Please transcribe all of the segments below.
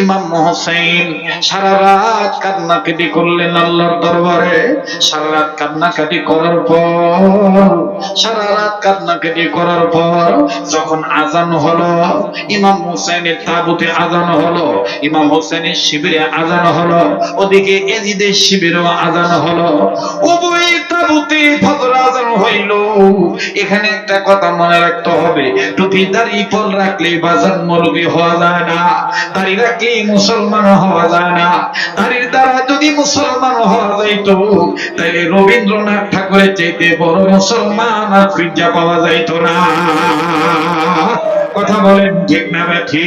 ইমাম হোসেন সারা রাত কান্নাকাটি করলেন আল্লাহর দরবারে। সারা রাত কান্নাকাটি করার পর, সারা রাত কান্নাকাটি করার পর যখন আজান হলো, ইমাম হোসেনের তাবুতে আজান হলো, ইমাম হোসেনের শিবিরে আজান হলো, ওদিকে এজিদের শিবিরেও আজান হলো। উভয় তাবুতে আজান হইল। এখানে একটা কথা মনে রাখতে হবে। টুপি দাড়ি পল রাখলে বাজার মরবি হওয়া যায় না। দাড়ি রাখলে মুসলমান হওয়া যায় না। দাড়ির দ্বারা যদি মুসলমান হওয়া যাইতো তাহলে রবীন্দ্রনাথ ঠাকুরের চাইতে বড় মুসলমান আর ফির্জা পাওয়া যাইতো না। কথা বলেন ঠিক না ব্যাঠি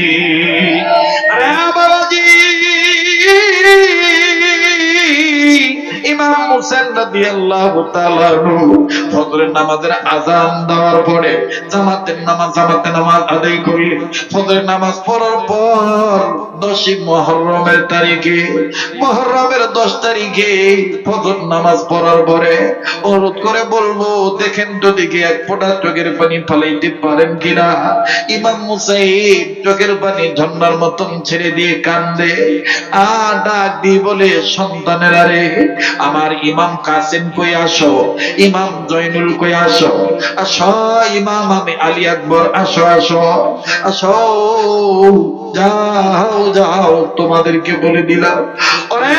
হোসেন নামাজের আজান দেওয়ার পরে জামাতের নামাজ, জামাতে নামাজ আদায় করি। ফজরের নামাজ পড়ার পর দশই মহররমের তারিখে মহররমের দশ তারিখে ফজর নামাজ পড়ার পরে অনুরোধ করে বলব, দেখেন তো দিকে এক ফোঁটা চোখের পানি ফালাইতে পারেন কিনা? ইমাম মুসাইব চোখের পানি ঝর্ণার মতন ছেড়ে দিয়ে কান্দে আর ডাক দিয়ে বলে, সন্তানের আরে, আমার ইমাম কাসেম কই আসো? ইমাম জয়নুল কই আসো? আসো ইমাম আমি আলী আকবর, আসো আসো আসো। যাও যাও, তোমাদেরকে বলে দিলাম। অরে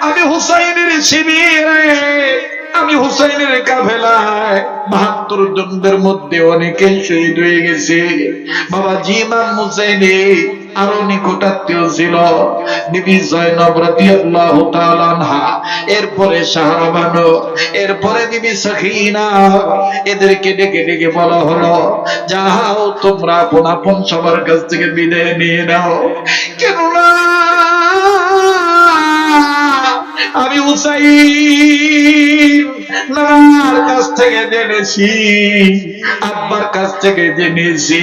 আমি হুসাইনের শিবিরে আমি হুসাইনের কাফেলায়। বাহাত্তর জনদের মধ্যে অনেকে শহীদ হয়ে গেছে। বাবা জিমাম হুসাইনে আরও নিকটাত্মীয় ছিল। বিবি জয়নব রাদিয়াল্লাহু তাআলা আনহা। এরপরে শাহরাবানু এরপরে বিবি সখিনা। এদেরকে ডেকে ডেকে বলা হলো, যাও, তোমরা আপন আপন সবার কাছ থেকে বিদায় নিয়ে নাও। কেননা আমি হুসাইন নানার কাছ থেকে জেনেছি, আব্বার কাছ থেকে জেনেছি।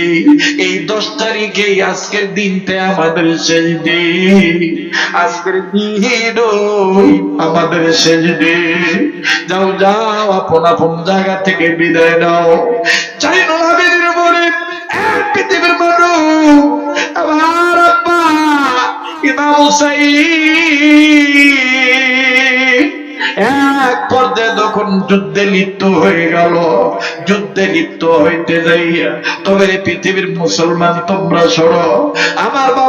এই দশ তারিখে আজকের দিনটা আমাদের শেষ দিন। আজকের দিন আমাদের শেষ দিন। যাও যাও, আপন আপন জায়গা থেকে বিদায় নাও। চাই মনে, এক পৃথিবীর মানুষ। আমার আব্বা ইমাম হুসাইন। এক পর্যায়ে যখন যুদ্ধে লিপ্ত হয়ে গেল, যুদ্ধে লিপ্ত হইতে যাইয়া, তবে পৃথিবীর মুসলমান তোমরা সরো আমার বাবারে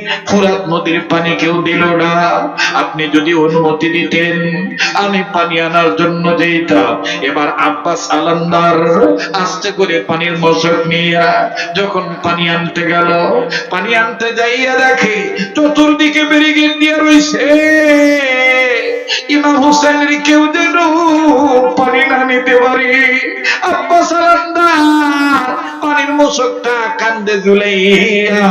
ফুরাত নদীর পানি কেউ দিল না। আপনি যদি অনুমতি দিতেন, আমি পানি আনার জন্য যেতাম। এবার আব্বাস আলামদার আস্তে করে পানির মশক নিয়ে যখন পানি আনতে গেল, পানি আনতে যাইয়া দেখে চতুর্দিকে ব্যারিকেড দিয়ে রইছে। ইমাম হোসেনের কেউ যেন পানি না নিতে পারে। আব্বাস আলামদার পানির মশকটা কান্দে ঝুলাইয়া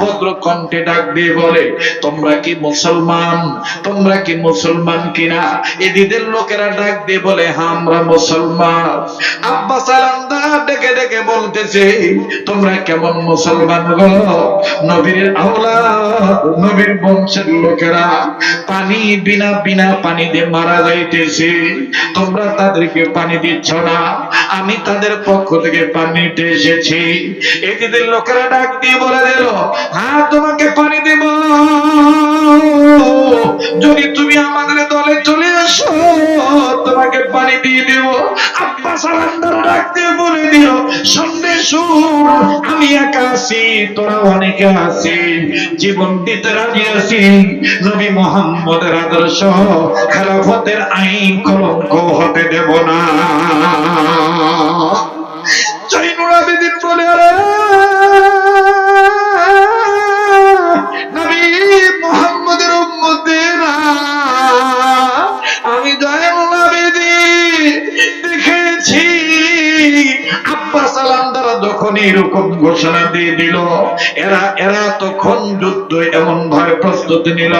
ভদ্র কণ্ঠে ডাক দিয়ে বলে, তোমরা কি মুসলমান? তোমরা কি মুসলমান কিনা? এদিদের লোকেরা ডাক দিয়ে বলে হ্যাঁ আমরা মুসলমান। আব্বাস আলামদার ডেকে ডেকে বলতেছে, তোমরা কেমন মুসলমান গো? নবীর আওলা নবীর বংশের লোকেরা পানি বিনা বিনা পানি দিয়ে মারা যাইতেছে। তোমরা তাদেরকে পানি দিচ্ছ না। আমি তাদের পক্ষ থেকে পানি নিতে এসেছি। এদিদের লোকেরা ডাক দিয়ে বলে দিল হ্যাঁ তোমাকে পানি দেব। যদি পানি দিয়ে দেব। আব্বাস আলান্দার ডাক দিয়ে বলে দিও সন্দেশ আমি একা আছি, তোরা অনেকে আছি, জীবন দিতে রাজি আছি। নবী মোহাম্মদের আদর্শ খেলাফতের আইন কলঙ্ক হতে দেব না। জৈনুল আবেদিন বলে, আরে যখন এরকম ঘোষণা দিয়ে দিল। এরা এরা তখন যুদ্ধ এমন ভাবে প্রস্তুতি নিল।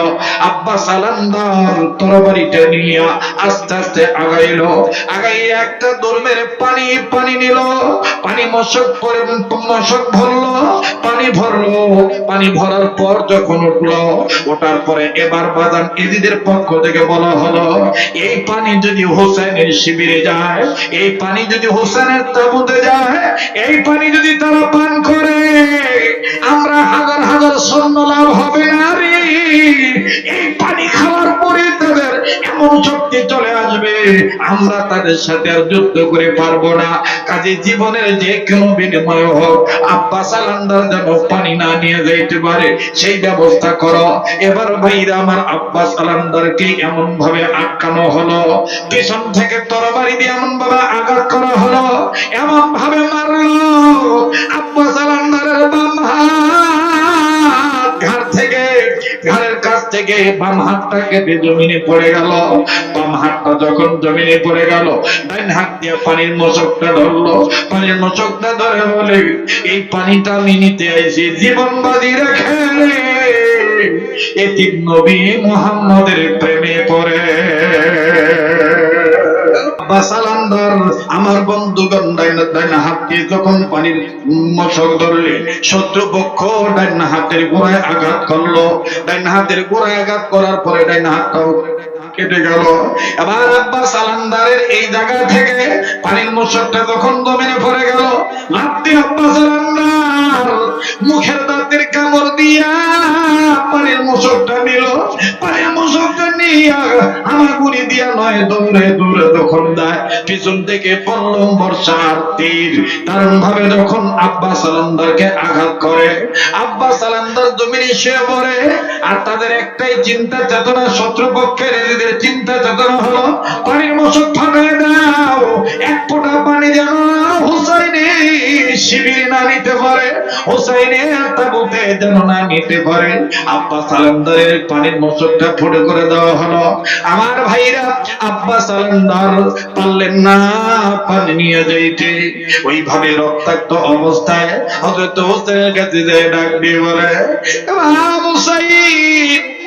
আব্বা সালান্দার তরবারিটা নিয়ে আস্তে আস্তে আগাইলো। আগাইয়া একটা দর্মের পানি পানি নিল। পানি মশক পরে, মশক ভরলো। পানি ভরলো। পানি ভরার পর যখন উঠল, ওঠার পরে এবার বাদান ইদিদের পক্ষ থেকে বলা হলো, এই পানি যদি হোসেনের শিবিরে যায়, এই পানি যদি হোসেনের তাবুতে যায়, এই পানি যদি তারা পান করে, আমরা হাজার হাজার স্বর্ণ লাভ হবে না রে। এই পানি খাওয়ার পরে তাদের এমন শক্তি চলে আসবে, আমরা তাদের সাথে আর যুদ্ধ করে পারব না। কাজে জীবনের যে কোনো বিনিময় হোক, আব্বা সালান্দার যেন পানি না নিয়ে যাইতে পারে, সেই ব্যবস্থা করো। এবার ভাইরা আমার আব্বা সালান্দারকে এমন ভাবে আটকানো হলো, পেছন থেকে তরবারি দিয়ে এমন ভাবে আঘাত করা হলো এমন ভাবে মারলো। আব্বা সালান্দারের থেকে বাম হাতটা কেটে জমিনে পড়ে গেল। বাম হাতটা যখন জমিনে পড়ে গেল ডাইন হাত দিয়ে পানির মশকটা ধরলো। পানির মশকটা ধরে বলে, এই পানিটা আমি নিতে আইছি জীবন বাজি রেখে এটি নবী মোহাম্মদের প্রেমে পড়ে। আমার বন্ধুগণ ডাইনা ডাইনা হাতকে যখন পানির মশক ধরলে শত্রুপক্ষ ডাইনা হাতের গোড়ায় আঘাত করল। ডাইনা হাতের গোড়ায় আঘাত করার পরে ডাইনা হাতটাও কেটে গেল। এবার এই জায়গা থেকে পানির মশকটা যখন দমিনে পড়ে গেল মুখের দাঁতের কামড় দিয়া পানির মশকটা নিল। পানির মশকটা আমার গুলি দিয়া নয়, দৌড়ে দেয় পিছন থেকে পল্লম বর্ষার তীর। ভাবে যখন আব্বা সালান্দারকে আঘাত করে আব্বা সালান্দার জমিনে পড়ে, আর তাদের একটাই চিন্তা, চেতনা, শত্রুপক্ষের এদের চিন্তা, চেতনা হলো, পানির মশক দাও, এক ফোঁটা পানি যেন হুসাইনে না নিতে পারে হুসাইনে তাবুতে যেন না নিতে পারে। আব্বা সালান্দারের পানির মশকটা ফুটে করে দেওয়া হলো আমার ভাইরা আব্বা সালান্দার পারলেন না পানি নিয়ে যাইতে। ওইভাবে রক্তাক্ত অবস্থায় হজরত যায় বলে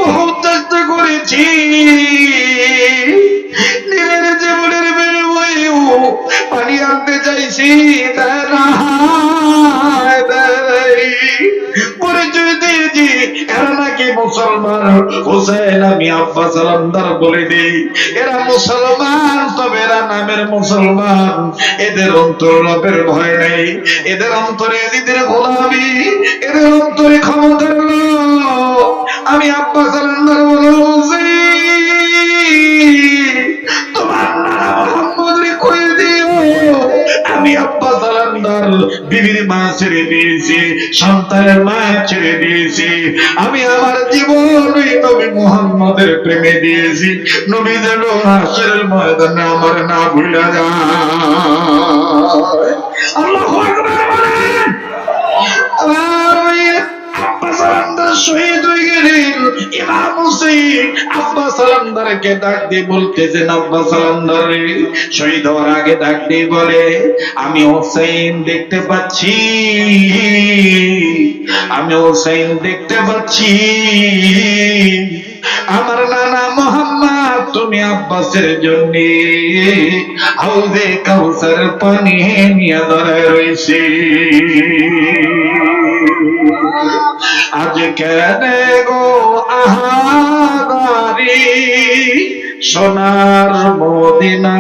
বহুত চেষ্টা করেছি। নিজের জীবনের বিনিময়েও পানি আনতে চাইছি না, আব্বা সালামদার বলে দিই, এরা মুসলমান, তবে এরা নামের মুসলমান এদের অন্তর রবের ভয় নেই, এদের অন্তরে এদের গোলামি, এদের অন্তরে ক্ষমতার। আমি আব্বা সালামদার ছেড়ে দিয়েছি, সন্তানের মা ছেড়ে দিয়েছি। আমি আমার জীবন ওই নবী মোহাম্মদের প্রেমে দিয়েছি। নবী যেন হাসরের ময়দানে আমার না ভুলে যায়। আল্লাহ আকবার শহীদ হয়ে গেলেন। আব্বা ডাক দিয়ে আব্বা শহীদ হওয়ার আগে ডাক দিয়ে বলে, আমি হোসেন দেখতে পাচ্ছি। আমি হোসেন দেখতে পাচ্ছি। আমার নানা মোহাম্মদ, তুমি আব্বাসের জন্য হাউজে কাউসার পানি নিয়ে দাঁড়ায় রয়েছে। আজ কেন গো আহাদারি সোনার মদিনায়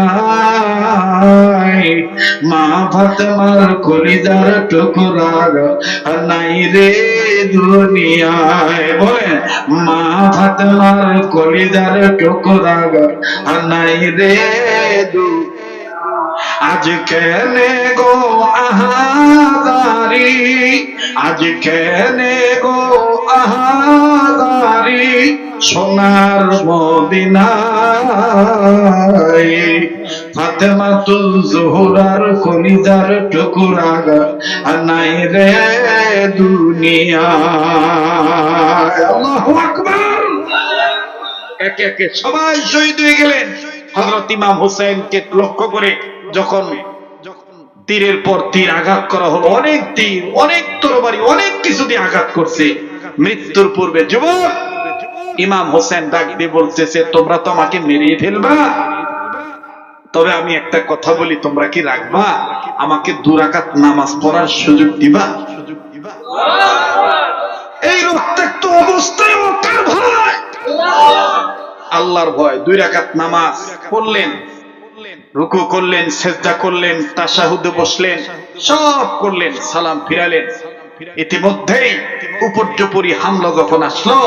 মা ফাতেমার কলিজার টুকরার নাই রে দুনিয়ায়। বলে মা ফাতেমার কলিজার টুকরার নাই রে দু আজ কেনে গো আহাদারি আজ কেনে গো আহাদারি সোনার মদিনায়। ফাতেমা তুল জোহরার কলিজার টুকুরা নাই রে দুনিয়া আল্লাহু একে একে সবাই শহীদ হয়ে গেলেন। হযরত ইমাম হোসেনকে লক্ষ্য করে যখন তীরের পর তীর আঘাত করা হলো, অনেক তীর, অনেক তরবারি, অনেক কিছু দিয়ে আঘাত করছে। মৃত্যুর পূর্বে যুবক ইমাম হোসেন ডাক দিয়ে বলতেছে, তোমরা তো আমাকে মেরিয়ে ফেলবা। তবে আমি একটা কথা বলি, তোমরা কি রাখবা? আমাকে দুরাকাত নামাজ পড়ার সুযোগ দিবা? এই রক্তাক্ত অবস্থায় আল্লাহর ভয়, দুই রাকাত নামাজ পড়লেন। রুকু করলেন, সেজদা করলেন, তাশাহুদে বসলেন, সব করলেন, সালাম ফিরালেন। ইতিমধ্যেই উপর্যুপরি হামলা যখন আসলো,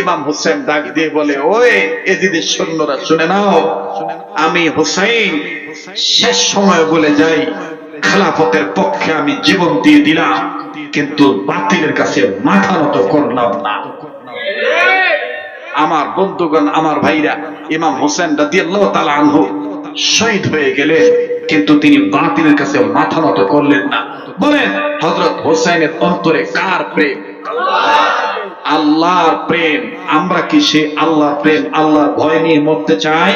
ইমাম হোসেন ডাক দিয়ে বলে, ওই এজিদের সৈন্যরা, শুনে নাও, আমি হোসেন শেষ সময় বলে যাই, খেলাফতের পক্ষে আমি জীবন দিয়ে দিলাম, কিন্তু বাতিলের কাছে মাথা নত করলাম না। আমার বন্ধুগণ, আমার ভাইরা, ইমাম হোসেন রাদিয়াল্লাহু তাআলা আনহু শহীদ হয়ে গেলেন কিন্তু তিনি বাতিলের কাছে মাথা নত করলেন না। বলেন হজরত হোসেনের অন্তরে কার প্রেম? আল্লাহর প্রেম। আমরা কি সে আল্লাহ প্রেম, আল্লাহর ভয় নিয়ে মরতে চাই?